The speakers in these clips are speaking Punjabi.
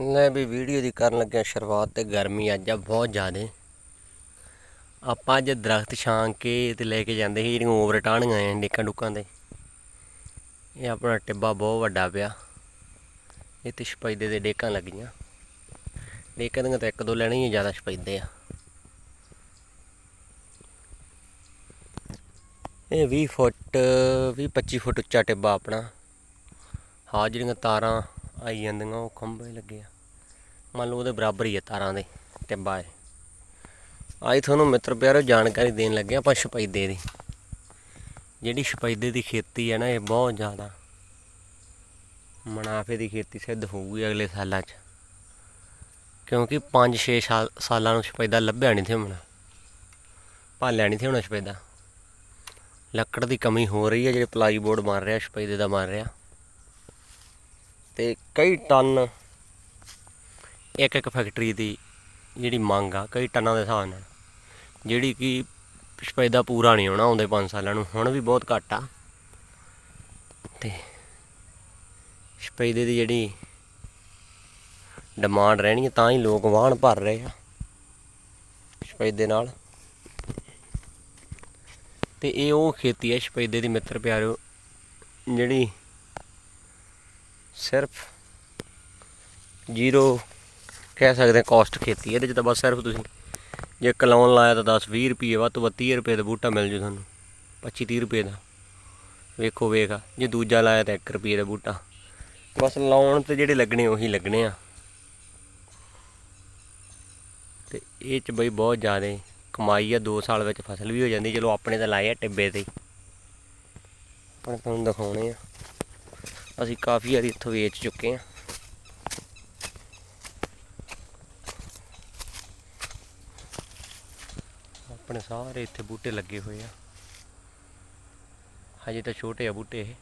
ਮੈਂ ਵੀ ਵੀਡੀਓ ਦੀ ਕਰਨ ਲੱਗਿਆ ਸ਼ੁਰੂਆਤ ਤੇ ਗਰਮੀ ਅੱਜ ਆ ਬਹੁਤ ਜ਼ਿਆਦੇ। ਆਪਾਂ ਅੱਜ ਦਰਖਤ ਛਾਂ ਕੇ ਤੇ ਲੈ ਕੇ ਜਾਂਦੇ ਸੀ, ਜਿਹੜੀਆਂ ਓਵਰ ਟਾਹਣੀਆਂ ਆ ਡਿੱਕਾਂ ਡੁੱਕਾਂ ਦੇ ਇਹ ਆਪਣਾ ਟਿੱਬਾ ਬਹੁਤ ਵੱਡਾ ਪਿਆ। ਇਹ ਤੇ ਸਪੈਦੇ ਦੇ ਡੇਕਾਂ ਲੱਗੀਆਂ। ਡੇਕਾਂ ਦੀਆਂ ਤਾਂ ਇੱਕ ਦੋ ਲੈਣੀਆਂ ਜ਼ਿਆਦਾ ਸਪੈਦੇ ਆ। ਇਹ 20 ਫੁੱਟ 20 25 ਫੁੱਟ ਉੱਚਾ ਟਿੱਬਾ ਆਪਣਾ। ਹਾਂ ਜਿਹੜੀਆਂ ਤਾਰਾਂ ਆਈ ਜਾਂਦੀਆਂ, ਉਹ ਖੰਭੇ ਲੱਗੇ ਆ। ਮੰਨ ਲਓ ਉਹਦੇ ਬਰਾਬਰ ਹੀ ਆ ਤਾਰਾਂ ਦੇ, ਟਿੱਬਾ ਹੈ ਅੱਜ ਤੁਹਾਨੂੰ ਮਿੱਤਰ ਪਿਆਰੋ ਜਾਣਕਾਰੀ ਦੇਣ ਲੱਗੇ ਆਪਾਂ ਸ਼ਪੈਦੇ ਦੀ। ਜਿਹੜੀ ਸ਼ਪੈਦੇ ਦੀ ਖੇਤੀ ਹੈ ਨਾ, ਇਹ ਬਹੁਤ ਜ਼ਿਆਦਾ ਮੁਨਾਫੇ ਦੀ ਖੇਤੀ ਸਿੱਧ ਹੋਊਗੀ ਅਗਲੇ ਸਾਲਾਂ 'ਚ। ਕਿਉਂਕਿ 5-6 ਸਾਲ, ਸਾਲਾਂ ਨੂੰ ਸ਼ਪੈਦਾ ਲੱਭਿਆ ਨਹੀਂ ਸੀ ਹੁਣ। ਭਾਲਿਆ ਨਹੀਂ ਸੀ ਹੁਣ ਸ਼ਪੈਦਾ ਲੱਕੜ ਦੀ ਕਮੀ ਹੋ ਰਹੀ ਹੈ ਜਿਹੜੇ ਪਲਾਈ ਬੋਰਡ ਬਣ ਰਿਹਾ ਸ਼ਪੈਦੇ ਦਾ ਬਣ ਰਿਹਾ। ਕਈ ਟਨ। ਇੱਕ ਇੱਕ ਫੈਕਟਰੀ ਦੀ ਜਿਹੜੀ ਮੰਗ ਆ, ਕਈ ਟਨਾਂ ਦੇ ਹਿਸਾਬ ਨਾਲ। ਜਿਹੜੀ ਕਿ ਸਪੈਦਾ ਪੂਰਾ ਨਹੀਂ ਹੋਣਾ ਆਉਂਦੇ 5 ਸਾਲਾਂ ਨੂੰ, ਹੁਣ ਵੀ ਬਹੁਤ ਘੱਟ ਆ। ਤੇ ਸਪੈਦੇ ਦੀ ਜਿਹੜੀ ਡਿਮਾਂਡ ਰਹਿਣੀ ਹੈ ਤਾਂ ਹੀ ਲੋਕ ਵਾਹਣ ਭਰ ਰਹੇ ਆ ਸਪੈਦੇ ਨਾਲ। ਤੇ ਇਹ ਉਹ ਖੇਤੀ ਹੈ ਸਪੈਦੇ ਦੀ ਮਿੱਤਰ ਪਿਆਰਿਓ ਜਿਹੜੀ ਸਿਰਫ ਜ਼ੀਰੋ ਕਹਿ ਸਕਦੇ ਹਾਂ ਕਾਸਟ ਖੇਤੀ ਇਹਦੇ 'ਚ ਤਾਂ ਬਸ ਸਿਰਫ ਤੁਸੀਂ ਜੇ ਕਲਾਉਣ ਲਾਇਆ ਤਾਂ 10 20 ਰੁਪਏ, ਵੱਧ ਤੋਂ ਵੱਧ 30 ਰੁਪਏ ਦਾ ਬੂਟਾ ਮਿਲ ਜੂ ਤੁਹਾਨੂੰ 25 30 ਰੁਪਏ ਦਾ। ਵੇਖੋ, ਵੇਖਾ ਜੇ ਦੂਜਾ ਲਾਇਆ ਤਾਂ 1 ਰੁਪਏ ਦਾ ਬੂਟਾ। ਬਸ ਲਾਉਣ ਤੇ ਜਿਹੜੇ ਲੱਗਣੇ ਉਹੀ ਲੱਗਣੇ ਆ। ਤੇ ਇਹ ਚ ਬਈ ਬਹੁਤ ਜ਼ਿਆਦਾ ਕਮਾਈ ਆ 2 ਸਾਲ ਵਿੱਚ ਫਸਲ ਵੀ ਹੋ ਜਾਂਦੀ, ਚਲੋ ਆਪਣੇ ਤਾਂ ਲਾਏ ਆ ਟਿੱਬੇ ਤੇ ਹੀ। ਪਰ ਤੁਹਾਨੂੰ ਦਿਖਾਉਣੇ ਆ। ਅਸੀਂ ਕਾਫੀ ਵਾਰੀ ਇੱਥੋਂ ਵੇਚ ਚੁੱਕੇ ਆ। ਆਪਣੇ ਸਾਰੇ ਇੱਥੇ ਬੂਟੇ ਲੱਗੇ ਹੋਏ ਆ। ਹਜੇ ਤਾਂ ਛੋਟੇ ਆ ਬੂਟੇ ਇਹ।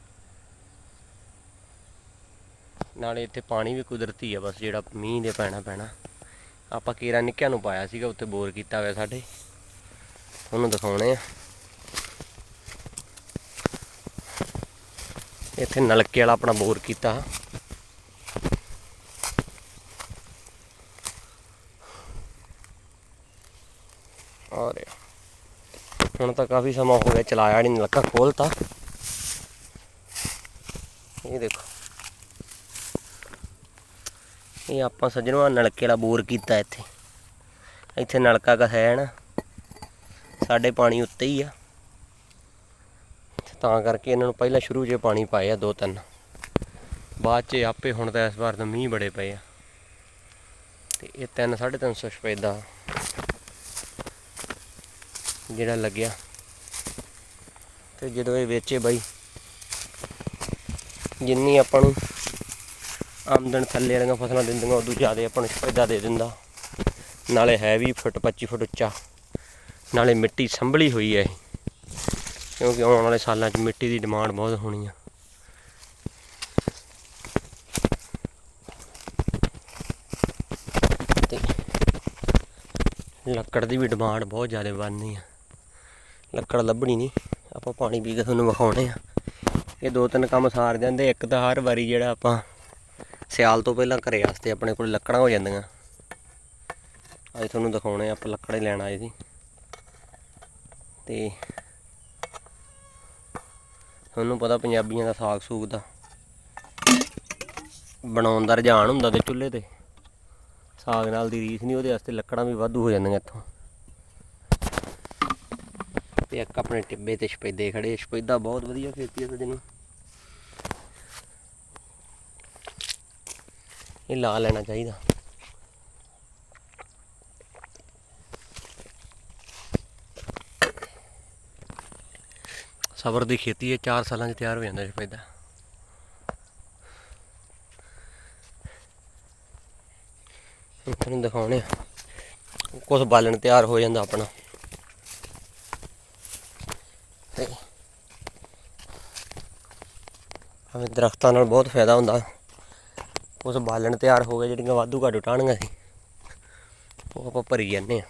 ਨਾਲੇ ਇੱਥੇ ਪਾਣੀ ਵੀ ਕੁਦਰਤੀ ਆ ਬਸ, ਜਿਹੜਾ ਮੀਂਹ ਦੇ ਪੈਣਾ ਪੈਣਾ। ਆਪਾਂ ਕੇਰਾ ਨਿੱਕਿਆਂ ਨੂੰ ਪਾਇਆ ਸੀਗਾ, ਉੱਥੇ ਬੋਰ ਕੀਤਾ ਹੋਇਆ ਸਾਡੇ। ਉਹਨੂੰ ਦਿਖਾਉਣੇ ਆ। ਇੱਥੇ ਨਲਕੇ ਵਾਲਾ ਆਪਣਾ ਬੋਰ ਕੀਤਾ ਆ ਰਿਹਾ ਹੁਣ ਤਾਂ ਕਾਫੀ ਸਮਾਂ ਹੋ ਗਿਆ, ਚਲਾਇਆ ਨਹੀਂ ਨਲਕਾ ਖੋਲਤਾ। ਇਹ ਦੇਖੋ। ਇਹ ਆਪਾਂ ਸੱਜਣਵਾ ਨਲਕੇ ਵਾਲਾ ਬੋਰ ਕੀਤਾ ਇੱਥੇ। ਇੱਥੇ ਨਲਕਾ ਕਾ ਹੈ ਨਾ, ਸਾਡੇ ਪਾਣੀ ਉੱਤੇ ਹੀ ਆ। ਤਾਂ ਕਰਕੇ ਇਹਨਾਂ ਨੂੰ ਪਹਿਲਾਂ ਸ਼ੁਰੂ 'ਚ ਪਾਣੀ ਪਾਏ ਆ ਦੋ ਤਿੰਨ। ਬਾਅਦ 'ਚ ਆਪੇ ਹੁਣ ਤਾਂ ਇਸ ਵਾਰ ਤਾਂ ਮੀਂਹ ਬੜੇ ਪਏ ਆ। ਤੇ ਇਹ 3 350 ਦਾ ਜਿਹੜਾ ਲੱਗਿਆ। ਤੇ ਜਦੋਂ ਇਹ ਵੇਚੇ ਬਾਈ, ਜਿੰਨੀ ਆਪਾਂ ਨੂੰ ਆਮਦਨ ਥੱਲੇ ਵਾਲੀਆਂ ਫਸਲਾਂ ਦਿੰਦੀਆਂ, ਉਦੋਂ ਜ਼ਿਆਦਾ ਆਪਾਂ ਨੂੰ ਫਾਇਦਾ ਦੇ ਦਿੰਦਾ। ਨਾਲੇ ਹੈ ਵੀ ਫੁੱਟ 25 ਫੁੱਟ ਉੱਚਾ। ਨਾਲੇ ਮਿੱਟੀ ਸੰਭਲੀ ਹੋਈ ਹੈ ਇਹ। ਕਿਉਂਕਿ ਆਉਣ ਵਾਲੇ ਸਾਲਾਂ 'ਚ ਮਿੱਟੀ ਦੀ ਡਿਮਾਂਡ ਬਹੁਤ ਹੋਣੀ ਆ। ਲੱਕੜ ਦੀ ਵੀ ਡਿਮਾਂਡ ਬਹੁਤ ਜ਼ਿਆਦਾ ਬਣਨੀ ਆ। ਲੱਕੜ ਲੱਭਣੀ ਨਹੀਂ। ਆਪਾਂ ਪਾਣੀ ਪੀ ਕੇ ਤੁਹਾਨੂੰ ਵਿਖਾਉਣੇ ਆ। ਇਹ ਦੋ ਤਿੰਨ ਕੰਮ ਸਾਰ ਜਾਂਦੇ ਇੱਕ ਤਾਂ ਹਰ ਵਾਰੀ ਜਿਹੜਾ ਆਪਾਂ ਸਿਆਲ ਤੋਂ ਪਹਿਲਾਂ ਘਰੇ ਵਾਸਤੇ ਆਪਣੇ ਕੋਲ ਲੱਕੜਾਂ ਹੋ ਜਾਂਦੀਆਂ। ਅੱਜ ਤੁਹਾਨੂੰ ਦਿਖਾਉਣੇ ਆ, ਆਪਾਂ ਲੱਕੜੇ ਲੈਣ ਆਏ ਸੀ। ਤੇ ਤੁਹਾਨੂੰ ਪਤਾ ਪੰਜਾਬੀਆਂ ਦਾ ਸਾਗ ਸੂਗ ਦਾ ਬਣਾਉਣ ਦਾ ਰੁਝਾਨ ਹੁੰਦਾ ਤੇ ਚੁੱਲ੍ਹੇ ਤੇ। ਸਾਗ ਨਾਲ ਦੀ ਰੀਸ ਨਹੀਂ, ਉਹਦੇ ਵਾਸਤੇ ਲੱਕੜਾਂ ਵੀ ਵਾਧੂ ਹੋ ਜਾਂਦੀਆਂ ਇੱਥੋਂ। ਤੇ ਇੱਕ ਆਪਣੇ ਟਿੱਬੇ ਤੇ ਸਪੈਦੇ ਖੜੇ ਸਪੈਦਾ ਬਹੁਤ ਵਧੀਆ ਖੇਤੀ ਹੈ ਸੱਜਣੋ ਇਹ ਲਾ ਲੈਣਾ ਚਾਹੀਦਾ। ਸਬਰ ਦੀ ਖੇਤੀ ਹੈ 4 ਸਾਲਾਂ 'ਚ ਤਿਆਰ ਹੋ ਜਾਂਦਾ ਸਪੈਦਾ। ਤੁਹਾਨੂੰ ਦਿਖਾਉਣੇ ਆ। ਕੁਝ ਬਾਲਣ ਤਿਆਰ ਹੋ ਜਾਂਦਾ ਆਪਣਾ। ਹਮੇ ਦਰਖਤਾਂ ਨਾਲ ਬਹੁਤ ਫਾਇਦਾ ਹੁੰਦਾ। ਉਸ ਬਾਲਣ ਤਿਆਰ ਹੋ ਗਏ, ਜਿਹੜੀਆਂ ਵਾਧੂ ਘਾਟੂ ਟਾਹਣੀਆਂ ਸੀ। ਉਹ ਆਪਾਂ ਭਰੀ ਜਾਂਦੇ ਆ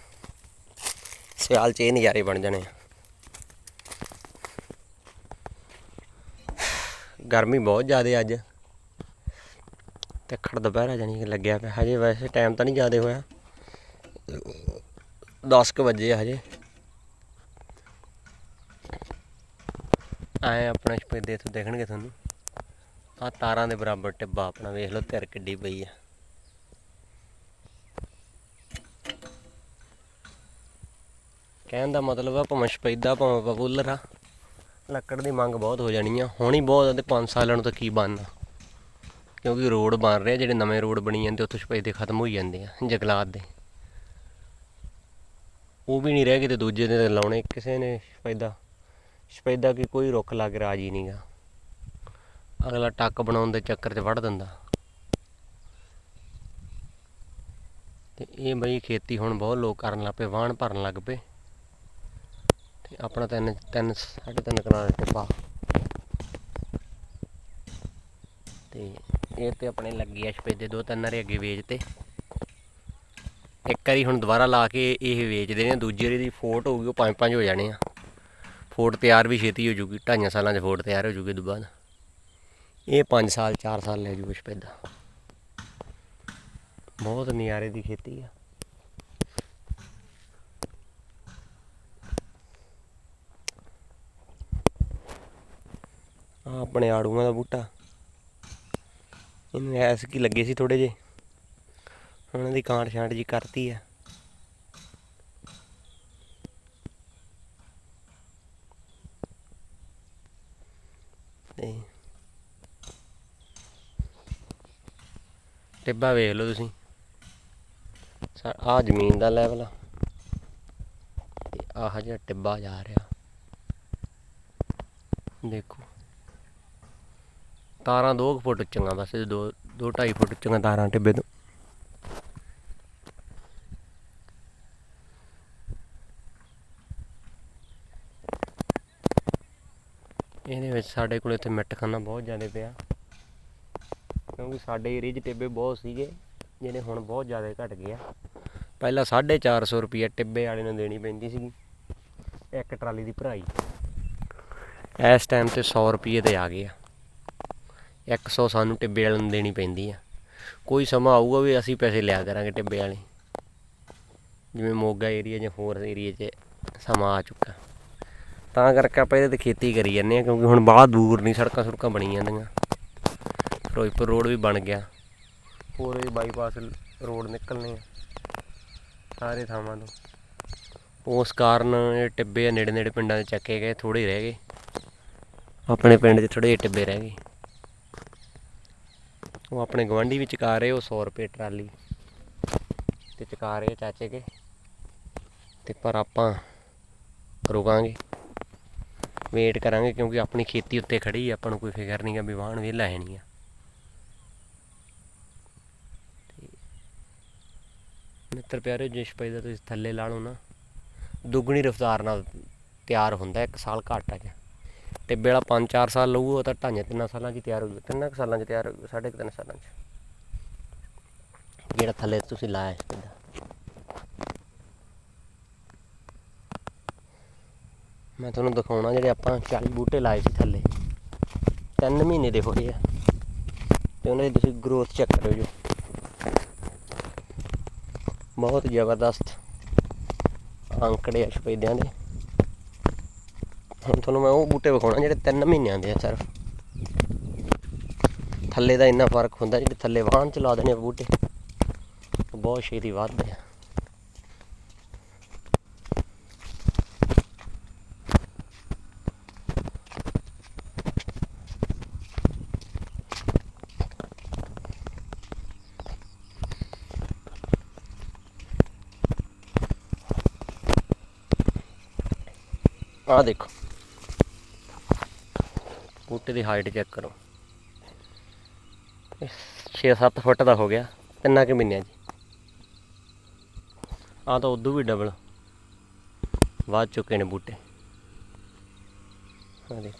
ਸਿਆਲ 'ਚ ਇਹ ਨਜ਼ਾਰੇ ਬਣ ਜਾਣੇ ਆ। ਗਰਮੀ ਬਹੁਤ ਜ਼ਿਆਦਾ ਅੱਜ। ਝੱਖੜ ਦੁਪਹਿਰਾ ਜਾਨੀ ਕਿ ਲੱਗਿਆ ਪਿਆ। ਹਜੇ ਵੈਸੇ ਟਾਈਮ ਤਾਂ ਨਹੀਂ ਜ਼ਿਆਦਾ ਹੋਇਆ। 10 ਕੁ ਵਜੇ ਹਜੇ। ਆਏ ਆਪਣਾ ਦੇਖਣਗੇ ਤੁਹਾਨੂੰ। ਆ ਤਾਰਾਂ ਦੇ ਬਰਾਬਰ ਟਿੱਬਾ ਆਪਣਾ ਵੇਖ ਲਓ ਧਿਰ ਕਿੱਡੀ ਪਈ ਆ। ਕਹਿਣ ਦਾ ਮਤਲਬ ਆ ਭਾਵੇਂ ਸਪੈਦਾ ਭਾਵੇਂ ਪਪੂਲਰ ਆ ਲੱਕੜ ਦੀ ਮੰਗ ਬਹੁਤ ਹੋ ਜਾਣੀ ਆ। ਹੁਣ ਹੀ ਬਹੁਤ ਆ ਤੇ 5 ਸਾਲਾਂ ਨੂੰ ਤਾਂ ਕੀ ਬਣਨਾ? ਕਿਉਂਕਿ ਰੋਡ ਬਣ ਰਹੇ ਆ, ਜਿਹੜੇ ਨਵੇਂ ਰੋਡ ਬਣੀ ਜਾਂਦੇ ਉੱਥੇ ਸਪੈਦੇ ਖਤਮ ਹੋਈ ਜਾਂਦੇ ਆ ਜੰਗਲਾਤ ਦੇ। ਉਹ ਵੀ ਨਹੀਂ ਰਹਿ ਗਏ ਤੇ ਦੂਜੇ ਦੇ ਲਾਉਣੇ ਕਿਸੇ ਨੇ ਸਪੈਦਾ। ਸਪੈਦਾ ਕਿ ਕੋਈ ਰੁੱਖ ਲੱਗ ਰਾਜੀ ਨਹੀਂਗਾ ਅਗਲਾ ਟੱਕ ਬਣਾਉਣ ਦੇ ਚੱਕਰ 'ਚ ਵੜ ਦਿੰਦਾ। ਤੇ ਇਹ ਬਈ ਖੇਤੀ ਹੁਣ ਬਹੁਤ ਲੋਕ ਕਰਨ ਲੱਗ ਪਏ, ਵਾਹਣ ਭਰਨ ਲੱਗ ਪਏ। ਤੇ ਆਪਣਾ ਤਿੰਨ ਤਿੰਨ, ਸਾਢੇ ਤਿੰਨ ਕਨਾਲ ਟਿੱਬਾ ਤੇ ਇਹ ਤੇ ਆਪਣੇ ਲੱਗੇ ਆ ਸਪੇਦੇ ਦੋ ਤਿੰਨ ਰੇ ਅੱਗੇ ਵੇਚਤੇ ਇੱਕ ਵਾਰੀ ਹੁਣ ਦੁਬਾਰਾ ਲਾ ਕੇ ਇਹ ਵੇਚਦੇ ਨੇ, ਦੂਜੀ ਵਾਰੀ ਦੀ ਫੋਟ ਹੋਊਗੀ, ਉਹ ਪੰਜ ਪੰਜ ਹੋ ਜਾਣੇ ਆ। ਫੋਟ ਤਿਆਰ ਵੀ ਛੇਤੀ ਹੋ ਜੂਗੀ, ਢਾਈਆਂ ਸਾਲਾਂ 'ਚ ਫੋਟ ਤਿਆਰ ਹੋ ਜੂਗੀ ਤੋਂ ਬਾਅਦ। ਇਹ 5 ਸਾਲ 4 ਸਾਲ ਲੈ ਜੂ ਸਪੇਦਾ ਬਹੁਤ ਨਿਆਰੇ ਦੀ ਖੇਤੀ ਆ। ਆਹ ਆਪਣੇ ਆੜੂਆਂ ਦਾ ਬੂਟਾ। ਇਹਨੂੰ ਐਸ ਕੀ ਲੱਗੇ ਸੀ ਥੋੜੇ ਜੇ ਉਹਨਾਂ ਦੀ ਕਾਂਟ ਛਾਂਟ ਜੀ ਕਰਤੀ ਆ। ਤੇ ਟਿੱਬਾ ਵੇਖ ਲਓ ਤੁਸੀਂ। ਆ ਜ਼ਮੀਨ ਦਾ ਲੈਵਲ ਆ। ਆਹ ਜਿਹਾ ਟਿੱਬਾ ਜਾ ਰਿਹਾ। ਦੇਖੋ। ਤਾਰਾਂ 2 ਫੁੱਟ ਉੱਚੀਆਂ, ਬਸ 2 2 2.5 ਫੁੱਟ ਉੱਚੀਆਂ ਤਾਰਾਂ ਟਿੱਬੇ ਤੋਂ ਇਹਦੇ ਵਿੱਚ ਸਾਡੇ ਕੋਲ ਇੱਥੇ ਮਿੱਟਖਾਨਾ ਬਹੁਤ ਜ਼ਿਆਦਾ ਪਿਆ। ਕਿਉਂਕਿ ਸਾਡੇ ਏਰੀਏ 'ਚ ਟਿੱਬੇ ਬਹੁਤ ਸੀਗੇ, ਜਿਹੜੇ ਹੁਣ ਬਹੁਤ ਜ਼ਿਆਦਾ ਘਟ ਗਏ ਆ। ਪਹਿਲਾਂ 450 ਰੁਪਏ ਟਿੱਬੇ ਵਾਲੇ ਨੂੰ ਦੇਣੀ ਪੈਂਦੀ ਸੀਗੀ, ਇੱਕ ਟਰਾਲੀ ਦੀ ਭਰਾਈ। ਇਸ ਟਾਈਮ ਤੇ 100 ਰੁਪਏ ਤੇ ਆ ਗਏ ਆ। 100 ਸਾਨੂੰ ਟਿੱਬੇ ਵਾਲੇ ਨੂੰ ਦੇਣੀ ਪੈਂਦੀ ਆ। ਕੋਈ ਸਮਾਂ ਆਊਗਾ ਵੀ ਅਸੀਂ ਪੈਸੇ ਲਿਆ ਕਰਾਂਗੇ ਟਿੱਬੇ ਵਾਲੇ। ਜਿਵੇਂ ਮੋਗਾ ਏਰੀਆ ਜਾਂ ਹੋਰ ਏਰੀਏ 'ਚ ਸਮਾਂ ਆ ਚੁੱਕਾ। ਤਾਂ ਕਰਕੇ ਆਪਾਂ ਇਹਦੇ ਤੇ ਖੇਤੀ ਕਰੀ ਜਾਂਦੇ ਆ ਕਿਉਂਕਿ ਹੁਣ ਬਾਹਰ ਦੂਰ ਨਹੀਂ ਸੜਕਾਂ ਸੁੜਕਾਂ ਬਣੀ ਜਾਂਦੀਆਂ। ਫਿਰੋਜ਼ਪੁਰ ਰੋਡ ਵੀ ਬਣ ਗਿਆ। ਹੋਰ ਵੀ ਬਾਈਪਾਸ ਰੋਡ ਨਿਕਲਨੇ ਆ, ਸਾਰੇ ਥਾਵਾਂ ਤੋਂ। ਉਸ ਕਾਰਨ ਇਹ ਟਿੱਬੇ ਆ ਨੇੜੇ ਨੇੜੇ ਪਿੰਡਾਂ ਦੇ ਚੱਕੇ ਗਏ ਥੋੜੇ ਰਹਿ ਗਏ। ਆਪਣੇ ਪਿੰਡ 'ਚ ਥੋੜੇ ਜਿਹੇ ਟਿੱਬੇ ਰਹਿ ਗਏ। ਉਹ ਆਪਣੇ ਗਵਾਂਢੀ ਵੀ ਚਕਾ ਰਹੇ, ਉਹ 100 ਰੁਪਏ ਟਰਾਲੀ। ਤੇ ਚਕਾ ਰਹੇ ਚਾਚੇ ਕੇ। ਤੇ ਪਰ ਆਪਾਂ ਰੁਕਾਂਗੇ। ਵੇਟ ਕਰਾਂਗੇ ਕਿਉਂਕਿ ਆਪਣੀ ਖੇਤੀ ਉੱਤੇ ਖੜੀ ਆ, ਆਪਾਂ ਨੂੰ ਕੋਈ ਫਿਕਰ ਨਹੀਂਗਾ ਵੀ ਵਾਹਣ ਵਿਹਲਾ ਹੈ ਨਹੀਂ ਆ। ਮਿੱਤਰ ਪਿਆਰੇ ਜਿਸ ਜੇ ਦਾ ਤੁਸੀਂ ਥੱਲੇ ਲਾ ਲਓ ਨਾ, ਦੁੱਗਣੀ ਰਫ਼ਤਾਰ ਨਾਲ ਤਿਆਰ ਹੁੰਦਾ, ਇੱਕ ਸਾਲ ਘੱਟ ਆ ਗਿਆ। ਟਿੱਬੇ ਬੇਲਾ 5-4 ਸਾਲ ਲਊਗਾ ਤਾਂ ਢਾਈਆਂ ਤਿੰਨਾਂ ਸਾਲਾਂ 'ਚ ਤਿਆਰ ਹੋ ਜੂ, ਤਿੰਨਾਂ ਕੁ ਸਾਲਾਂ 'ਚ ਤਿਆਰ ਹੋ ਜੂ, ਸਾਢੇ ਕੁ ਤਿੰਨ ਸਾਲਾਂ 'ਚ। ਜਿਹੜਾ ਥੱਲੇ ਤੁਸੀਂ ਲਾਇਆ ਸਪੈਦਾ ਮੈਂ ਤੁਹਾਨੂੰ ਦਿਖਾਉਣਾ ਜਿਹੜੇ ਆਪਾਂ 40 ਬੂਟੇ ਲਾਏ ਸੀ ਥੱਲੇ। ਤਿੰਨ ਮਹੀਨੇ ਦੇ ਹੋਏ ਆ। ਤੇ ਉਹਨਾਂ ਦੀ ਤੁਸੀਂ ਗਰੋਥ ਚੈੱਕ ਕਰੋ ਜੀ। ਬਹੁਤ ਜ਼ਬਰਦਸਤ ਅੰਕੜੇ ਆ ਸਪੇਦਿਆਂ ਦੇ। ਹੁਣ ਤੁਹਾਨੂੰ ਮੈਂ ਉਹ ਬੂਟੇ ਵਿਖਾਉਣਾ ਜਿਹੜੇ 3 ਮਹੀਨਿਆਂ ਦੇ ਆ ਸਿਰਫ। ਥੱਲੇ ਦਾ ਇੰਨਾ ਫ਼ਰਕ ਹੁੰਦਾ, ਜਿਹੜੇ ਥੱਲੇ ਵਾਹਣ ਚਲਾ ਦੇਣੇ ਆ ਬੂਟੇ ਬਹੁਤ ਛੇਤੀ ਵੱਧਦੇ ਆ। ਆਹ ਦੇਖੋ। ਬੂਟੇ ਦੀ ਹਾਈਟ ਚੈੱਕ ਕਰੋ। 6-7 ਫੁੱਟ ਦਾ ਹੋ ਗਿਆ, ਤਿੰਨਾਂ ਕਿ ਮਹੀਨਿਆਂ 'ਚ। ਆਹ ਤਾਂ ਉਦੋਂ ਵੀ ਡਬਲ ਵੱਧ ਚੁੱਕੇ ਨੇ ਬੂਟੇ। ਆਹ ਦੇਖੋ।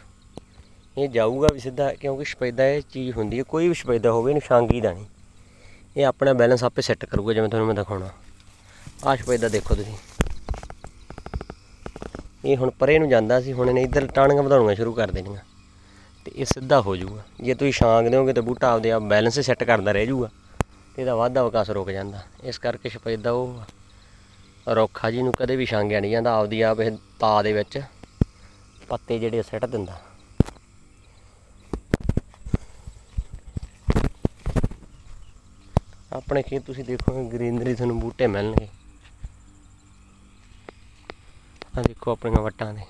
ਇਹ ਜਾਊਗਾ ਵੀ ਸਿੱਧਾ, ਕਿਉਂਕਿ ਸਪੈਦਾ ਇਹ ਚੀਜ਼ ਹੁੰਦੀ ਹੈ। ਕੋਈ ਵੀ ਸਪੈਦਾ ਹੋਵੇ, ਇਹਨੂੰ ਛਾਂਗੀ ਦਾ ਨਹੀਂ। ਇਹ ਆਪਣਾ ਬੈਲੈਂਸ ਆਪੇ ਸੈੱਟ ਕਰੂਗਾ, ਜਿਵੇਂ ਤੁਹਾਨੂੰ ਮੈਂ ਦਿਖਾਉਣਾ। ਆਹ ਸਪੈਦਾ ਦੇਖੋ ਤੁਸੀਂ। ਇਹ ਹੁਣ ਪਰੇ ਨੂੰ ਜਾਂਦਾ ਸੀ, ਹੁਣ ਇਹਨੇ ਇੱਧਰ ਟਾਣੀਆਂ ਵਧਾਉਣੀਆਂ ਸ਼ੁਰੂ ਕਰ ਦੇਣੀਆਂ। ਤੇ ਇਹ ਸਿੱਧਾ ਹੋ ਜਾਊਗਾ। ਜੇ ਤੁਸੀਂ ਛਾਂਗ ਦਿਓਗੇ ਤਾਂ ਬੂਟਾ ਆਪਦੇ ਆਪ ਬੈਲੈਂਸ ਸੈੱਟ ਕਰਦਾ ਰਹਿ ਜਾਊਗਾ। ਤੇ ਇਹਦਾ ਵਾਧਾ ਵਿਕਾਸ ਰੁਕ ਜਾਂਦਾ। ਇਸ ਕਰਕੇ ਸਫੈਦਾ ਉਹ ਆ। ਰੁੱਖ ਆ ਜਿਹਨੂੰ ਕਦੇ ਵੀ ਛਾਂਗਿਆ ਨਹੀਂ ਜਾਂਦਾ, ਆਪਦੀ ਆਪ ਇਹ ਤਾ ਦੇ ਵਿੱਚ। ਪੱਤੇ ਜਿਹੜੇ ਉਹ ਸਿੱਟ ਦਿੰਦਾ। ਆਪਣੇ ਖੇਤ ਤੁਸੀਂ ਦੇਖੋਗੇ, ਗ੍ਰੀਨਰੀ ਤੁਹਾਨੂੰ ਬੂਟੇ ਮਿਲਣਗੇ। ਆ ਦੇਖੋ ਆਪਣੀਆਂ ਵੱਟਾਂ ਦੇ।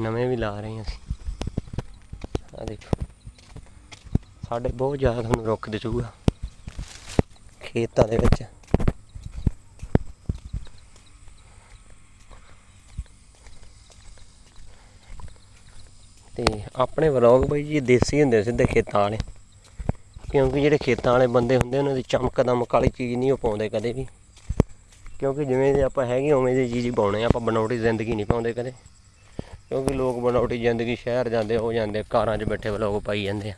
ਨਵੇਂ ਵੀ ਲਾ ਰਹੇ ਅਸੀਂ। ਆ ਦੇਖੋ। ਸਾਡੇ ਬਹੁਤ ਜ਼ਿਆਦਾ ਤੁਹਾਨੂੰ ਰੁੱਖ ਦਿਸੂਗਾ ਖੇਤਾਂ ਦੇ ਵਿੱਚ। ਤੇ ਆਪਣੇ ਵਲੌਗ ਬਈ ਜੀ ਦੇਸੀ ਹੁੰਦੇ ਸਿੱਧੇ ਖੇਤਾਂ ਵਾਲੇ। ਕਿਉਂਕਿ ਜਿਹੜੇ ਖੇਤਾਂ ਵਾਲੇ ਬੰਦੇ ਹੁੰਦੇ, ਉਹਨਾਂ ਦੀ ਚਮਕ ਦਮਕ ਵਾਲੀ ਚੀਜ਼ ਨਹੀਂ ਉਹ ਪਾਉਂਦੇ ਕਦੇ ਵੀ। ਕਿਉਂਕਿ ਜਿਵੇਂ ਦੇ ਆਪਾਂ ਹੈਗੇ, ਉਵੇਂ ਦੀ ਚੀਜ਼ ਹੀ ਪਾਉਣੇ ਆਪਾਂ ਬਣਾਉਟੀ ਜ਼ਿੰਦਗੀ ਨਹੀਂ ਪਾਉਂਦੇ ਕਦੇ। ਕਿਉਂਕਿ ਲੋਕ ਬਣਾਉਟੀ ਜ਼ਿੰਦਗੀ ਸ਼ਹਿਰ ਜਾਂਦੇ, ਹੋ ਜਾਂਦੇ ਕਾਰਾਂ 'ਚ ਬੈਠੇ ਵਲੌਗ ਪਾਈ ਜਾਂਦੇ ਆ।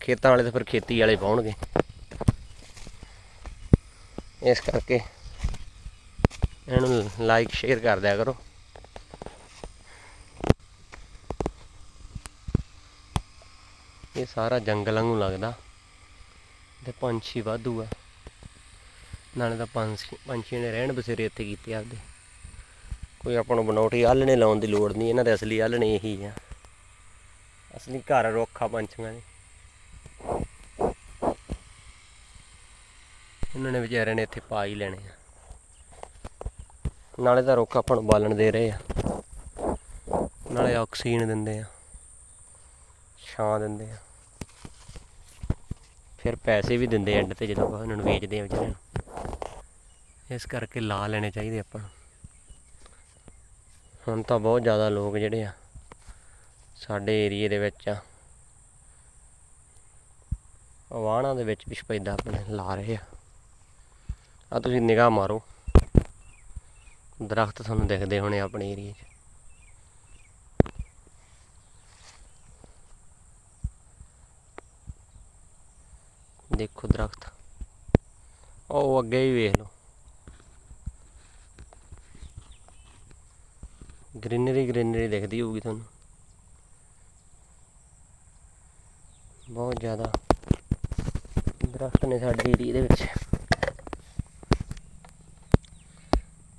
ਖੇਤਾਂ ਵਾਲੇ ਤਾਂ ਫਿਰ ਖੇਤੀ ਵਾਲੇ ਪਾਉਣਗੇ। ਇਸ ਕਰਕੇ ਇਹਨੂੰ ਲਾਈਕ ਸ਼ੇਅਰ ਕਰ ਦਿਆ ਕਰੋ। ਇਹ ਸਾਰਾ ਜੰਗਲਾਂ ਨੂੰ ਲੱਗਦਾ। ਤੇ ਪੰਛੀ ਵਾਧੂ ਆ। ਨਾਲੇ ਤਾਂ ਪੰਛੀ ਪੰਛੀਆਂ ਨੇ ਰਹਿਣ ਬਸੇਰੇ ਇੱਥੇ ਕੀਤੇ ਆਪਦੇ। ਕੋਈ ਆਪਾਂ ਨੂੰ ਬਣਾਉਟੀ ਆਲਣੇ ਲਾਉਣ ਦੀ ਲੋੜ ਨਹੀਂ, ਇਹਨਾਂ ਦੇ ਅਸਲੀ ਆਲਣੇ ਇਹੀ ਆ। ਅਸਲੀ ਘਰ ਰੋਖਾ ਪੰਛੀਆਂ ਦੇ। ਇਹਨਾਂ ਨੇ ਵਿਚਾਰਿਆਂ ਨੇ ਇੱਥੇ ਪਾ ਹੀ ਲੈਣੇ ਆ। ਨਾਲੇ ਤਾਂ ਰੁੱਖ ਆਪਾਂ ਨੂੰ ਬਾਲਣ ਦੇ ਰਹੇ ਆ। ਨਾਲੇ ਆਕਸੀਜਨ ਦਿੰਦੇ ਆ। ਛਾਂ ਦਿੰਦੇ ਆ। ਫਿਰ ਪੈਸੇ ਵੀ ਦਿੰਦੇ ਐਂਡ ਤੇ ਜਦੋਂ ਆਪਾਂ ਉਹਨਾਂ ਨੂੰ ਵੇਚਦੇ ਆ ਵਿਚਾਰਿਆਂ ਨੂੰ। ਇਸ ਕਰਕੇ ਲਾ ਲੈਣੇ ਚਾਹੀਦੇ ਆਪਾਂ ਨੂੰ। ਹੁਣ ਤਾਂ ਬਹੁਤ ਜ਼ਿਆਦਾ ਲੋਕ ਜਿਹੜੇ ਆ, ਸਾਡੇ ਏਰੀਏ ਦੇ ਵਿੱਚ ਆ ਵਾਹਣਾਂ ਦੇ ਵਿੱਚ ਵੀ ਸਪੈਦਾ ਆਪਣੇ ਲਾ ਰਹੇ ਆ। ਆ ਤੁਸੀਂ ਨਿਗਾਹ ਮਾਰੋ। ਦਰਖਤ ਤੁਹਾਨੂੰ ਦਿਖਦੇ ਹੋਣੇ ਆਪਣੇ ਏਰੀਏ 'ਚ। ਦੇਖੋ ਦਰਖਤ। ਉਹ ਅੱਗੇ ਵੀ ਵੇਖ ਲਓ। ਗ੍ਰੀਨਰੀ ਗ੍ਰੀਨਰੀ ਦਿਖਦੀ ਹੋਊਗੀ ਤੁਹਾਨੂੰ। ਬਹੁਤ ਜ਼ਿਆਦਾ ਦਰਖਤ ਨੇ ਸਾਡੇ ਏਰੀਏ ਦੇ ਵਿੱਚ।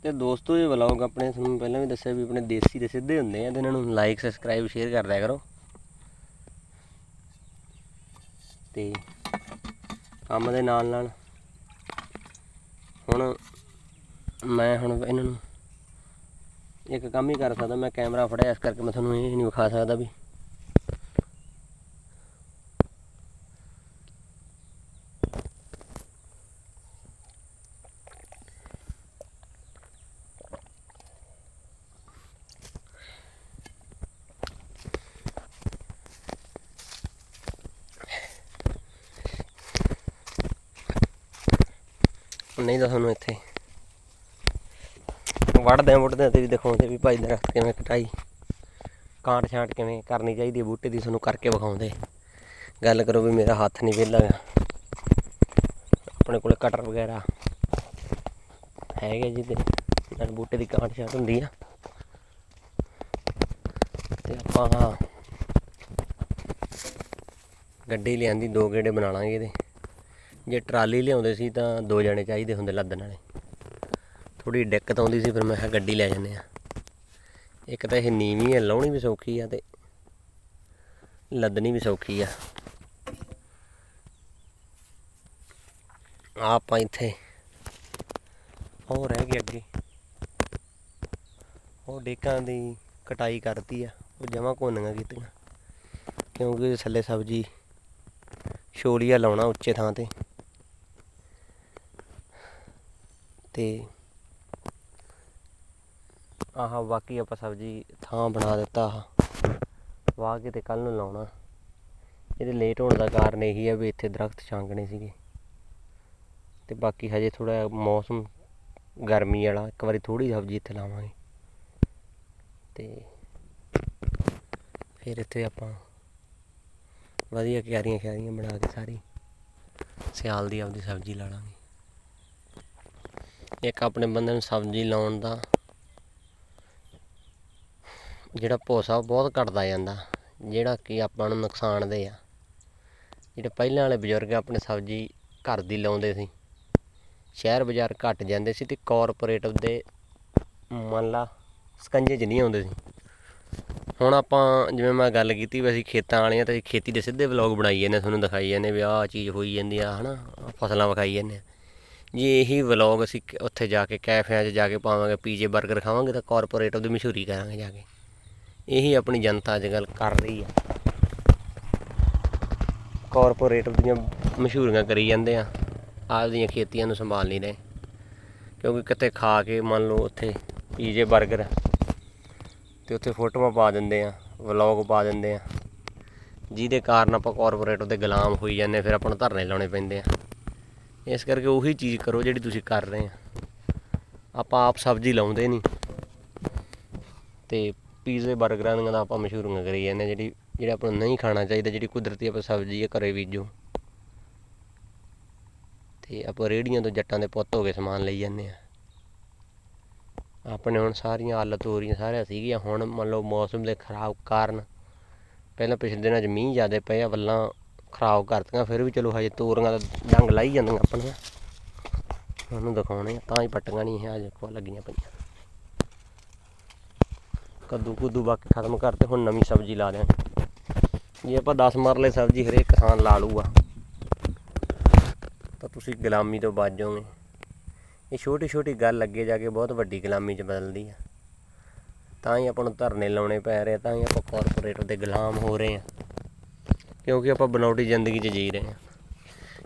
ਤੇ ਦੋਸਤੋ, ਇਹ ਵਲੌਗ ਆਪਣੇ ਤੁਹਾਨੂੰ ਪਹਿਲਾਂ ਵੀ ਦੱਸਿਆ ਵੀ ਆਪਣੇ ਦੇਸੀ ਦੇ ਸਿੱਧੇ ਹੁੰਦੇ ਆ, ਤੇ ਇਹਨਾਂ ਨੂੰ ਲਾਈਕ ਸਬਸਕ੍ਰਾਈਬ ਸ਼ੇਅਰ ਕਰ ਦਿਆ ਕਰੋ। ਤੇ ਕੰਮ ਦੇ ਨਾਲ ਨਾਲ। ਹੁਣ ਮੈਂ ਹੁਣ ਇਹਨਾਂ ਨੂੰ ਇੱਕ ਕੰਮ ਹੀ ਕਰ ਸਕਦਾ, ਮੈਂ ਕੈਮਰਾ ਫੜਿਆ, ਇਸ ਕਰਕੇ ਮੈਂ ਤੁਹਾਨੂੰ ਇਹ ਨਹੀਂ ਵਿਖਾ ਸਕਦਾ ਵੀ ਨਹੀਂ ਤਾਂ ਤੁਹਾਨੂੰ ਇੱਥੇ ਵੜਦੇ ਵੜਦੇ ਤੇ ਵੀ ਦਿਖਾਉਂਦੇ ਵੀ ਭਾਈ ਦਰਖਤ ਕਿਵੇਂ ਕਟਾਈ। ਕਾਂਟ ਛਾਂਟ ਕਿਵੇਂ ਕਰਨੀ ਚਾਹੀਦੀ ਹੈ ਬੂਟੇ ਦੀ ਤੁਹਾਨੂੰ ਕਰਕੇ ਵਿਖਾਉਂਦੇ। ਗੱਲ ਕਰੋ ਵੀ ਮੇਰਾ ਹੱਥ ਨਹੀਂ ਵਿਹਲਾ ਗਾ ਆਪਣੇ ਕੋਲੇ ਕਟਰ ਵਗੈਰਾ ਹੈਗੇ ਜੀ ਤੇ ਨਾਲ ਬੂਟੇ ਦੀ ਕਾਂਟ ਛਾਂਟ ਹੁੰਦੀ ਆ। ਤੇ ਆਪਾਂ ਗੱਡੀ ਲਿਆਂਦੀ, ਦੋ ਗੇੜੇ ਬਣਾ ਲਾਂਗੇ ਇਹਦੇ। ਜੇ ਟਰਾਲੀ ਲਿਆਉਂਦੇ ਸੀ ਤਾਂ ਦੋ ਜਣੇ ਚਾਹੀਦੇ ਹੁੰਦੇ ਲੱਦਣ ਵਾਲੇ। ਥੋੜੀ ਦਿੱਕਤ ਆਉਂਦੀ ਸੀ, ਫਿਰ ਮੈਂ ਕਿਹਾ ਗੱਡੀ ਲੈ ਜਾਂਦੇ ਆ ਇੱਕ ਤਾਂ ਇਹ ਨੀਵੀਂ ਹੈ, ਲਾਉਣੀ ਵੀ ਸੌਖੀ ਆ ਤੇ ਲੱਦਣੀ ਵੀ ਸੌਖੀ ਆ। ਆਪਾਂ ਇੱਥੇ ਉਹ ਰਹਿ ਗਏ ਅੱਗੇ। ਉਹ ਡੇਕਾਂ ਦੀ ਕਟਾਈ ਕਰਤੀ ਆ, ਉਹ ਜਮਾ ਕੋਨੀਆਂ ਕੀਤੀਆਂ। ਕਿਉਂਕਿ ਉਹਦੇ ਥੱਲੇ ਸਬਜ਼ੀ, ਛੋਲੀਆ ਲਾਉਣਾ ਉੱਚੇ ਥਾਂ ਤੇ। ਤੇ ਆਹ ਬਾਕੀ ਆਪਾਂ ਸਬਜ਼ੀ ਥਾਂ ਬਣਾ ਦਿੱਤਾ ਆਹ। ਵਾਹ ਕੇ ਤੇ ਕੱਲ ਨੂੰ ਲਾਉਣਾ। ਇਹਦੇ ਲੇਟ ਹੋਣ ਦਾ ਕਾਰਨ ਇਹੀ ਆ ਵੀ ਇੱਥੇ ਦਰਖਤ ਛਾਂਗਣੇ ਸੀਗੇ। ਤੇ ਬਾਕੀ ਹਜੇ ਥੋੜਾ ਮੌਸਮ ਗਰਮੀ ਵਾਲਾ, ਇੱਕ ਵਾਰੀ ਥੋੜੀ ਸਬਜ਼ੀ ਇੱਥੇ ਲਾਵਾਂਗੇ। ਤੇ ਫਿਰ ਇੱਥੇ ਆਪਾਂ ਵਧੀਆ ਕਿਆਰੀਆਂ ਕਿਆਰੀਆਂ ਬਣਾ ਕੇ ਸਾਰੀ ਸਿਆਲ ਦੀ ਆਪਦੀ ਸਬਜ਼ੀ ਲਾ ਲਾਂਗੇ। ਇੱਕ ਆਪਣੇ ਬੰਦੇ ਨੂੰ ਸਬਜ਼ੀ ਲਾਉਣ ਦਾ ਜਿਹੜਾ ਭੋਸਾ ਉਹ ਬਹੁਤ ਘਟਦਾ ਜਾਂਦਾ, ਜਿਹੜਾ ਕਿ ਆਪਾਂ ਨੂੰ ਨੁਕਸਾਨਦੇ ਆ। ਜਿਹੜੇ ਪਹਿਲਾਂ ਵਾਲੇ ਬਜ਼ੁਰਗ ਆਪਣੇ ਸਬਜ਼ੀ ਘਰ ਦੀ ਲਾਉਂਦੇ ਸੀ, ਸ਼ਹਿਰ ਬਾਜ਼ਾਰ ਘਟ ਜਾਂਦੇ ਸੀ ਤੇ ਕਾਰਪੋਰੇਟ ਦੇ ਮੰਨ ਲਾ ਸਕੰਜੇ 'ਚ ਨਹੀਂ ਆਉਂਦੇ ਸੀ। ਹੁਣ ਆਪਾਂ ਜਿਵੇਂ ਮੈਂ ਗੱਲ ਕੀਤੀ ਵੀ ਅਸੀਂ ਖੇਤਾਂ ਵਾਲੀਆਂ ਤੇ ਅਸੀਂ ਖੇਤੀ ਦੇ ਸਿੱਧੇ ਵਲੌਗ ਬਣਾਈ ਜਾਂਦੇ ਤੁਹਾਨੂੰ ਦਿਖਾਈ ਜਾਂਦੇ ਵੀ ਆਹ ਚੀਜ਼ ਹੋਈ ਜਾਂਦੀ ਆ, ਹਨਾ, ਆਹ ਫਸਲਾਂ ਵਿਖਾਈ ਜਾਂਦੇ ਆ। ਜੇ ਇਹੀ ਵਲੌਗ ਅਸੀਂ ਕ- ਉੱਥੇ ਜਾ ਕੇ ਕੈਫਿਆਂ 'ਚ ਜਾ ਕੇ ਪਾਵਾਂਗੇ ਪੀਜੇ 버ਗਰ ਖਾਵਾਂਗੇ ਤਾਂ ਕਾਰਪੋਰੇਟ ਉਹਦੀ ਮਸ਼ਹੂਰੀ ਕਰਾਂਗੇ ਜਾ ਕੇ। ਇਹੀ ਆਪਣੀ ਜਨਤਾ ਅੱਜ ਕੱਲ੍ਹ ਕਰ ਰਹੀ ਆ। ਕਾਰਪੋਰੇਟ ਦੀਆਂ ਮਸ਼ਹੂਰੀਆਂ ਕਰੀ ਜਾਂਦੇ ਆ। ਆਪਦੀਆਂ ਖੇਤੀਆਂ ਨੂੰ ਸੰਭਾਲ ਨਹੀਂ ਰਹੇ। ਕਿਉਂਕਿ ਕਿਤੇ ਖਾ ਕੇ ਮੰਨ ਲਓ ਉੱਥੇ ਪੀਜੇ 버ਗਰ ਤੇ ਉੱਥੇ ਫੋਟੋਆਂ ਪਾ ਦਿੰਦੇ ਆ ਵਲੌਗ ਪਾ ਦਿੰਦੇ ਆ। ਜਿਹਦੇ ਕਾਰਨ ਆਪਾਂ ਕਾਰਪੋਰੇਟ ਦੇ ਗੁਲਾਮ ਹੋਈ ਜਾਂਦੇ ਫਿਰ ਆਪਾਂ ਨੂੰ ਧਰਨੇ ਲਾਉਣੇ ਪੈਂਦੇ ਆ। ਇਸ ਕਰਕੇ ਉਹੀ ਚੀਜ਼ ਕਰੋ ਜਿਹੜੀ ਤੁਸੀਂ ਕਰ ਰਹੇ ਆ। ਆਪਾਂ ਆਪ ਸਬਜ਼ੀ ਲਾਉਂਦੇ ਨਹੀਂ। ਤੇ ਪੀਜ਼ੇ 버ਗਰਾਂ ਦੀਆਂ ਤਾਂ ਆਪਾਂ ਮਸ਼ਹੂਰੀਆਂ ਕਰੀ ਜਾਂਦੇ ਹਾਂ, ਜਿਹੜੀ ਜਿਹੜਾ ਆਪਾਂ ਨੂੰ ਨਹੀਂ ਖਾਣਾ ਚਾਹੀਦਾ ਜਿਹੜੀ ਕੁਦਰਤੀ ਆਪਾਂ ਸਬਜ਼ੀ ਆ ਘਰੇ ਬੀਜੋ। ਤੇ ਆਪਾਂ ਰੇੜੀਆਂ ਤੋਂ ਜੱਟਾਂ ਦੇ ਪੁੱਤ ਹੋ ਕੇ ਸਮਾਨ ਲਈ ਜਾਂਦੇ ਆ। ਆਪਣੇ ਹੁਣ ਸਾਰੀਆਂ ਆਲਤ ਹੋ ਰਹੀਆਂ ਸਾਰੀਆਂ ਸੀਗੀਆਂ। ਹੁਣ ਮੰਨ ਲਓ ਮੌਸਮ ਦੇ ਖਰਾਬ ਕਾਰਨ ਪਹਿਲਾਂ ਪਿਛਲੇ ਦਿਨਾਂ 'ਚ ਮੀਂਹ ਜ਼ਿਆਦਾ ਪਏ ਆ ਵੱਲਾਂ ਖਰਾਬ ਕਰਤੀਆਂ ਫਿਰ ਵੀ ਚਲੋ ਹਜੇ ਤੋਰੀਆਂ ਦਾ ਡੰਗ ਲਾਈ ਜਾਂਦੀਆਂ ਆਪਣੀਆਂ। ਉਹਨੂੰ ਦਿਖਾਉਣੇ ਆ, ਤਾਂ ਹੀ ਪੱਟੀਆਂ ਨਹੀਂ ਹੈ ਹਜੇ ਕੋ ਲੱਗੀਆਂ ਪਈਆਂ। ਕੱਦੂ ਕੁੱਦੂ ਬਾਕੀ ਖਤਮ ਕਰਤੇ ਹੁਣ ਨਵੀਂ ਸਬਜ਼ੀ ਲਾ ਦਿਆਂਗੇ। ਜੇ ਆਪਾਂ 10 ਮਰਲੇ ਸਬਜ਼ੀ ਹਰੇਕ ਕਿਸਾਨ ਲਾ ਲੂਗਾ ਤਾਂ ਤੁਸੀਂ ਗੁਲਾਮੀ ਤੋਂ ਬਚ ਜਾਓਗੇ। ਇਹ ਛੋਟੀ ਛੋਟੀ ਗੱਲ ਅੱਗੇ ਜਾ ਕੇ ਬਹੁਤ ਵੱਡੀ ਗੁਲਾਮੀ 'ਚ ਬਦਲਦੀ ਆ। ਤਾਂ ਹੀ ਆਪਾਂ ਨੂੰ ਧਰਨੇ ਲਾਉਣੇ ਪੈ ਰਹੇ ਆ, ਤਾਂ ਹੀ ਆਪਾਂ ਕਾਰਪੋਰੇਟ ਦੇ ਗੁਲਾਮ ਹੋ ਰਹੇ ਆ। ਕਿਉਂਕਿ ਆਪਾਂ ਬਨੌਟੀ ਜ਼ਿੰਦਗੀ 'ਚ ਜੀ ਰਹੇ ਹਾਂ।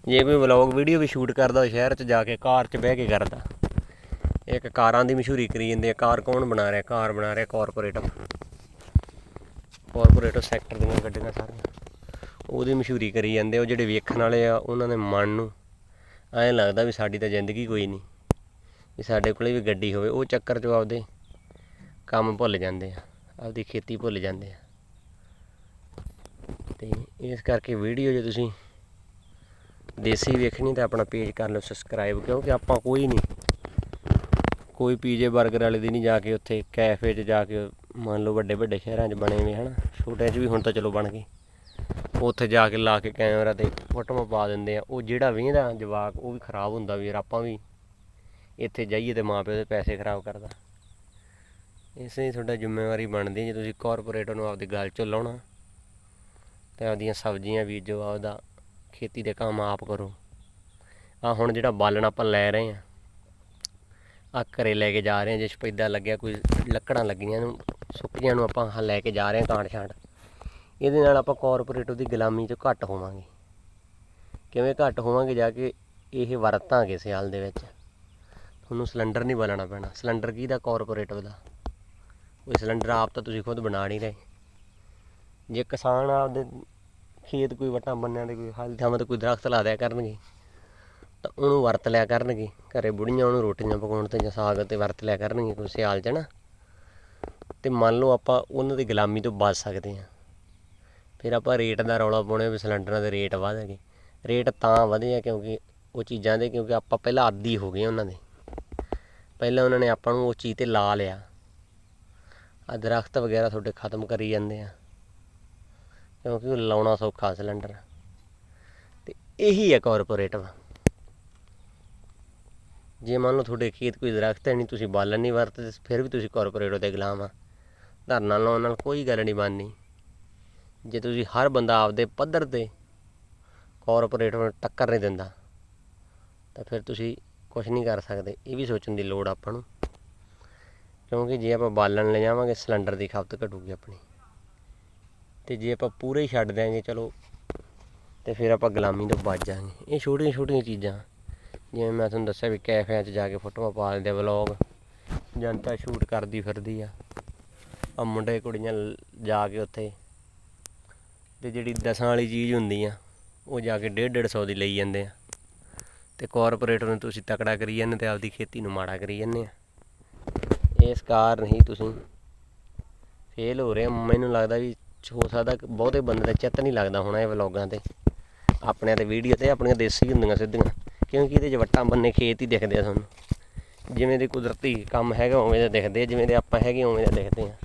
ਜੇ ਕੋਈ ਵਲੌਗ ਵੀਡੀਓ ਵੀ ਸ਼ੂਟ ਕਰਦਾ ਉਹ ਸ਼ਹਿਰ 'ਚ ਜਾ ਕੇ, ਕਾਰ 'ਚ ਬਹਿ ਕੇ ਕਰਦਾ। ਇੱਕ ਕਾਰਾਂ ਦੀ ਮਸ਼ਹੂਰੀ ਕਰੀ ਜਾਂਦੇ ਆ, ਕਾਰ ਕੌਣ ਬਣਾ ਰਿਹਾ, ਕਾਰ ਬਣਾ ਰਿਹਾ ਕਾਰਪੋਰੇਟ ਕਾਰਪੋਰੇਟ ਸੈਕਟਰ ਦੀਆਂ ਗੱਡੀਆਂ ਸਾਰੀਆਂ। ਉਹਦੀ ਮਸ਼ਹੂਰੀ ਕਰੀ ਜਾਂਦੇ ਉਹ ਜਿਹੜੇ ਵੇਖਣ ਵਾਲੇ ਆ, ਉਹਨਾਂ ਦੇ ਮਨ ਨੂੰ ਐਂ ਲੱਗਦਾ ਵੀ ਸਾਡੀ ਤਾਂ ਜ਼ਿੰਦਗੀ ਕੋਈ ਨਹੀਂ। ਵੀ ਸਾਡੇ ਕੋਲੇ ਵੀ ਗੱਡੀ ਹੋਵੇ, ਉਹ ਚੱਕਰ 'ਚ ਆਪਦੇ ਕੰਮ ਭੁੱਲ ਜਾਂਦੇ ਆ, ਆਪਦੀ ਖੇਤੀ ਭੁੱਲ ਜਾਂਦੇ ਆ। ਤੇ ਇਸ ਕਰਕੇ ਵੀਡੀਓ ਜੇ ਤੁਸੀਂ ਦੇਸੀ ਵੇਖਣੀ ਤਾਂ ਆਪਣਾ ਪੇਜ ਕਰ ਲਓ ਸਬਸਕ੍ਰਾਈਬ ਕਿਉਂਕਿ ਆਪਾਂ ਕੋਈ ਨਹੀਂ। ਕੋਈ ਪੀਜੇ 버ਗਰ ਵਾਲੇ ਦੀ ਨਹੀਂ ਜਾ ਕੇ ਉੱਥੇ ਕੈਫੇ 'ਚ ਜਾ ਕੇ ਮੰਨ ਲਓ ਵੱਡੇ ਵੱਡੇ ਸ਼ਹਿਰਾਂ 'ਚ ਬਣੇ ਹੋਏ ਹਨ। ਛੋਟੇ 'ਚ ਵੀ ਹੁਣ ਤਾਂ ਚਲੋ ਬਣ ਗਏ। ਉੱਥੇ ਜਾ ਕੇ ਲਾ ਕੇ ਕੈਮਰਾ ਤੇ ਫੋਟੋਆਂ ਪਾ ਦਿੰਦੇ ਆ। ਉਹ ਜਿਹੜਾ ਵੇਂਦਾ ਜਵਾਕ, ਉਹ ਵੀ ਖਰਾਬ ਹੁੰਦਾ ਵੀ ਯਾਰ ਆਪਾਂ ਵੀ ਇੱਥੇ ਜਾਈਏ ਤੇ ਮਾਪਿਓ ਦੇ ਪੈਸੇ ਖਰਾਬ ਕਰਦਾ। ਇਸੇ ਹੀ ਤੁਹਾਡਾ ਜ਼ਿੰਮੇਵਾਰੀ ਬਣਦੀ ਜੇ ਤੁਸੀਂ ਕਾਰਪੋਰੇਟਰ ਨੂੰ ਆਪਦੀ ਗੱਲ 'ਚ ਲਾਉਣਾ। ਤੇ ਆਪਦੀਆਂ ਸਬਜ਼ੀਆਂ ਬੀਜੋ ਆਪਦਾ ਖੇਤੀ ਦੇ ਕੰਮ ਆਪ ਕਰੋ। ਆ ਹੁਣ ਜਿਹੜਾ ਬਾਲਣ ਆਪਾਂ ਲੈ ਰਹੇ ਆ ਆ ਘਰੇ ਲੈ ਕੇ ਜਾ ਰਹੇ ਆ ਜੇ ਸਪੈਦਾ ਲੱਗਿਆ, ਕੋਈ ਲੱਕੜਾਂ ਲੱਗੀਆਂ ਨੂੰ, ਸੁੱਕੀਆਂ ਨੂੰ ਆਪਾਂ ਆਹ ਲੈ ਕੇ ਜਾ ਰਹੇ ਆ ਕਾਂਡ ਛਾਂਡ ਇਹਦੇ ਨਾਲ ਆਪਾਂ ਕਾਰਪੋਰੇਟਰ ਦੀ ਗੁਲਾਮੀ ਤੋਂ ਘੱਟ ਹੋਵਾਂਗੇ। ਕਿਵੇਂ ਘੱਟ ਹੋਵਾਂਗੇ ਜਾ ਕੇ ਇਹ ਵਰਤਾਂਗੇ ਸਿਆਲ ਦੇ ਵਿੱਚ। ਤੁਹਾਨੂੰ ਸਿਲੰਡਰ ਨਹੀਂ ਬਲਣਾ ਪੈਣਾ। ਸਿਲੰਡਰ ਕੀ ਦਾ ਕਾਰਪੋਰੇਟਰ ਦਾ ਉਹ ਸਿਲੰਡਰ ਆਪ ਤਾਂ ਤੁਸੀਂ ਖੁਦ ਬਣਾ ਨਹੀਂ ਰਹੇ। ਜੇ ਕਿਸਾਨ ਆਪਦੇ ਖੇਤ ਕੋਈ ਵਟਾਂ ਬੰਨਿਆਂ ਦੇ ਕੋਈ ਹਾਲ ਥਾਵਾਂ ਤੇ ਕੋਈ ਦਰਖਤ ਲਾ ਦਿਆ ਕਰਨਗੇ, ਤਾਂ ਉਹਨੂੰ ਵਰਤ ਲਿਆ ਕਰਨਗੇ। ਘਰੇ ਬੁੜੀਆਂ ਉਹਨੂੰ ਰੋਟੀਆਂ ਪਕਾਉਣ ਤੇ ਜਾਂ ਸਾਗ ਤੇ ਵਰਤ ਲਿਆ ਕਰਨਗੇ ਕੋਈ ਸਿਆਲ 'ਚ ਨਾ। ਤੇ ਮੰਨ ਲਓ ਆਪਾਂ ਉਹਨਾਂ ਦੀ ਗੁਲਾਮੀ ਤੋਂ ਬਚ ਸਕਦੇ ਹਾਂ। ਫਿਰ ਆਪਾਂ ਰੇਟ ਦਾ ਰੌਲਾ ਪਾਉਣੇ ਵੀ ਸਿਲੰਡਰਾਂ ਦੇ ਰੇਟ ਵਧ ਗਏ। ਰੇਟ ਤਾਂ ਵਧੇ ਆ ਕਿਉਂਕਿ ਉਹ ਚੀਜ਼ਾਂ ਦੇ, ਕਿਉਂਕਿ ਆਪਾਂ ਪਹਿਲਾਂ ਆਦੀ ਹੋ ਗਏ ਉਹਨਾਂ ਦੇ। ਪਹਿਲਾਂ ਉਹਨਾਂ ਨੇ ਆਪਾਂ ਨੂੰ ਉਹ ਚੀਜ਼ ਤੇ ਲਾ ਲਿਆ। ਆ ਦਰਖਤ ਵਗੈਰਾ ਤੁਹਾਡੇ ਖਤਮ ਕਰੀ ਜਾਂਦੇ ਆ। ਕਿਉਂਕਿ ਉਹ ਲਾਉਣਾ ਸੌਖਾ ਸਿਲੰਡਰ ਤੇ ਇਹੀ ਹੈ ਕਾਰਪੋਰੇਟਿਵ ਜੇ ਮੰਨ ਲਓ ਤੁਹਾਡੇ ਖੇਤ ਕੋਈ ਦਰਖਤ ਹੈ ਨਹੀਂ, ਤੁਸੀਂ ਬਾਲਣ ਨਹੀਂ ਵਰਤਦੇ, ਫਿਰ ਵੀ ਤੁਸੀਂ ਕਾਰਪੋਰੇਟਰ ਦੇ ਗੁਲਾਮ ਆ। ਧਰਨਾ ਲਾਉਣ ਨਾਲ ਕੋਈ ਗੱਲ ਨਹੀਂ ਬਣਨੀ। ਜੇ ਤੁਸੀਂ ਹਰ ਬੰਦਾ ਆਪਦੇ ਪੱਧਰ ਤੇ ਕਾਰਪੋਰੇਟਰ ਨੂੰ ਟੱਕਰ ਨਹੀਂ ਦਿੰਦਾ, ਤਾਂ ਫਿਰ ਤੁਸੀਂ ਕੁਝ ਨਹੀਂ ਕਰ ਸਕਦੇ। ਇਹ ਵੀ ਸੋਚਣ ਦੀ ਲੋੜ ਆਪਾਂ ਨੂੰ। ਕਿਉਂਕਿ ਜੇ ਆਪਾਂ ਬਾਲਣ ਲੈ ਜਾਵਾਂਗੇ, ਸਿਲੰਡਰ ਦੀ ਖਪਤ ਘਟੂਗੀ ਆਪਣੀ। ਤੇ ਜੇ ਆਪਾਂ ਪੂਰੇ ਹੀ ਛੱਡ ਦਿਆਂਗੇ, ਚਲੋ, ਤੇ ਫਿਰ ਆਪਾਂ ਗੁਲਾਮੀ ਤੋਂ ਬਚ ਜਾਾਂਗੇ। ਇਹ ਛੋਟੀਆਂ ਛੋਟੀਆਂ ਚੀਜ਼ਾਂ। ਜਿਵੇਂ ਮੈਂ ਤੁਹਾਨੂੰ ਦੱਸਿਆ ਵੀ ਕੈਫਿਆਂ 'ਚ ਜਾ ਕੇ ਫੋਟੋਆਂ ਪਾ ਦਿੰਦੇ ਵਲੌਗ। ਜਨਤਾ ਸ਼ੂਟ ਕਰਦੀ ਫਿਰਦੀ ਆ। ਆ ਮੁੰਡੇ ਕੁੜੀਆਂ ਜਾ ਕੇ ਉੱਥੇ, ਤੇ ਜਿਹੜੀ ਦਸਾਂ ਵਾਲੀ ਚੀਜ਼ ਹੁੰਦੀ ਆ, ਉਹ ਜਾ ਕੇ 1.5 150 ਦੀ ਲਈ ਜਾਂਦੇ ਆ। ਤੇ ਕਾਰਪੋਰੇਟਰ ਨੂੰ ਤੁਸੀਂ ਤਕੜਾ ਕਰੀ ਜਾਂਦੇ ਤੇ ਆਪਦੀ ਖੇਤੀ ਨੂੰ ਮਾੜਾ ਕਰੀ ਜਾਂਦੇ ਆ। ਇਸ ਕਾਰਨ ਹੀ ਤੁਸੀਂ ਫੇਲ ਹੋ ਰਹੇ ਮੈਨੂੰ ਲੱਗਦਾ ਵੀ ਹੋ ਸਕਦਾ ਬਹੁਤੇ ਬੰਦੇ ਦਾ ਚਿੱਤ ਨਹੀਂ ਲੱਗਦਾ ਹੋਣਾ ਇਹ ਵਲੌਗਾਂ ਤੇ। ਆਪਣਿਆਂ ਤੇ ਵੀਡੀਓ ਤੇ ਆਪਣੀਆਂ ਦੇਸੀ ਹੁੰਦੀਆਂ ਸਿੱਧੀਆਂ। ਕਿਉਂਕਿ ਇਹਦੇ ਜਵੱਟਾਂ ਬੰਨੇ ਖੇਤ ਹੀ ਦਿਖਦੇ ਆ ਤੁਹਾਨੂੰ ਜਿਵੇਂ ਦੇ ਕੁਦਰਤੀ ਕੰਮ ਹੈਗਾ ਉਵੇਂ ਦੇ ਦਿਖਦੇ ਜਿਵੇਂ ਦੇ ਆਪਾਂ ਹੈਗੇ ਉਵੇਂ ਦੇ ਦਿਖਦੇ ਆ।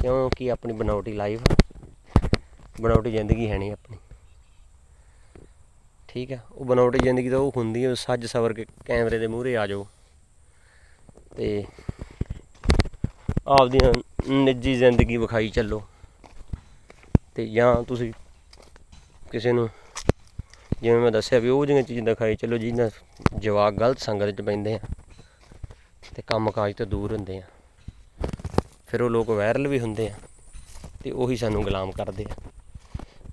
ਕਿਉਂਕਿ ਆਪਣੀ ਬਣਾਉਟੀ ਲਾਈਫ ਬਣਾਉਟੀ ਜ਼ਿੰਦਗੀ ਹੈ ਨਹੀਂ ਆਪਣੀ। ਠੀਕ ਹੈ ਉਹ ਬਣਾਉਟੀ ਜ਼ਿੰਦਗੀ ਤਾਂ ਉਹ ਹੁੰਦੀ ਹੈ ਸੱਜ ਸਵਰ ਕੇ ਕੈਮਰੇ ਦੇ ਮੂਹਰੇ ਆ ਜਾਓ। ਤੇ ਆਪਦੀ ਨਿੱਜੀ ਜ਼ਿੰਦਗੀ ਵਿਖਾਈ ਚੱਲੋ। ਤੇ ਜਾਂ ਤੁਸੀਂ ਕਿਸੇ ਨੂੰ ਜਿਵੇਂ ਮੈਂ ਦੱਸਿਆ ਵੀ ਉਹ ਜਿਹੀਆਂ ਚੀਜ਼ਾਂ ਦਿਖਾਈ, ਚੱਲੋ ਜਿਹਨਾਂ ਜਵਾਕ ਗਲਤ ਸੰਗਤ 'ਚ ਪੈਂਦੇ ਆ ਤੇ ਕੰਮ ਕਾਜ ਤੋਂ ਦੂਰ ਹੁੰਦੇ ਆ। ਫਿਰ ਉਹ ਲੋਕ ਵਾਇਰਲ ਵੀ ਹੁੰਦੇ ਆ ਤੇ ਉਹੀ ਸਾਨੂੰ ਗੁਲਾਮ ਕਰਦੇ ਆ।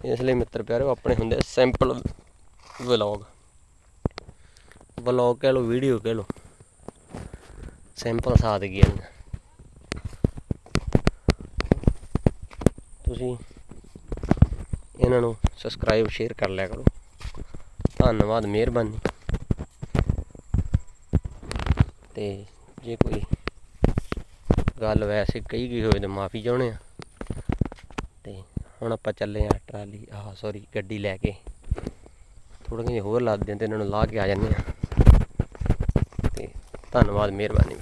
ਇਸ ਲਈ ਮਿੱਤਰ ਪਿਆਰਿਓ ਆਪਣੇ ਹੁੰਦੇ ਆ ਸਿੰਪਲ ਵਲੌਗ ਵਲੌਗ ਕਹਿ ਲਓ ਵੀਡੀਓ ਕਹਿ ਲਓ। ਸਿੰਪਲ ਸਾਦਗੀ ਆ। ਤੁਸੀਂ ਇਹਨਾਂ ਨੂੰ ਸਬਸਕ੍ਰਾਈਬ ਸ਼ੇਅਰ ਕਰ ਲਿਆ ਕਰੋ। ਧੰਨਵਾਦ, ਮਿਹਰਬਾਨੀ। ਤੇ ਜੇ ਕੋਈ ਗੱਲ ਵੈਸੇ ਕਹੀ ਗਈ ਹੋਵੇ ਤਾਂ ਮਾਫੀ ਚਾਹੁੰਦੇ ਆ ਤੇ ਹੁਣ ਆਪਾਂ ਚੱਲੇ ਆ ਟਰਾਲੀ, ਆਹ ਸੌਰੀ ਗੱਡੀ ਲੈ ਕੇ। ਥੋੜ੍ਹਾ ਜਿਹਾ ਹੋਰ ਲਾ ਦਿੰਦੇ ਤੇ ਇਹਨਾਂ ਨੂੰ ਲਾ ਕੇ ਆ ਜਾਂਦੇ ਆ ਤੇ ਧੰਨਵਾਦ, ਮਿਹਰਬਾਨੀ।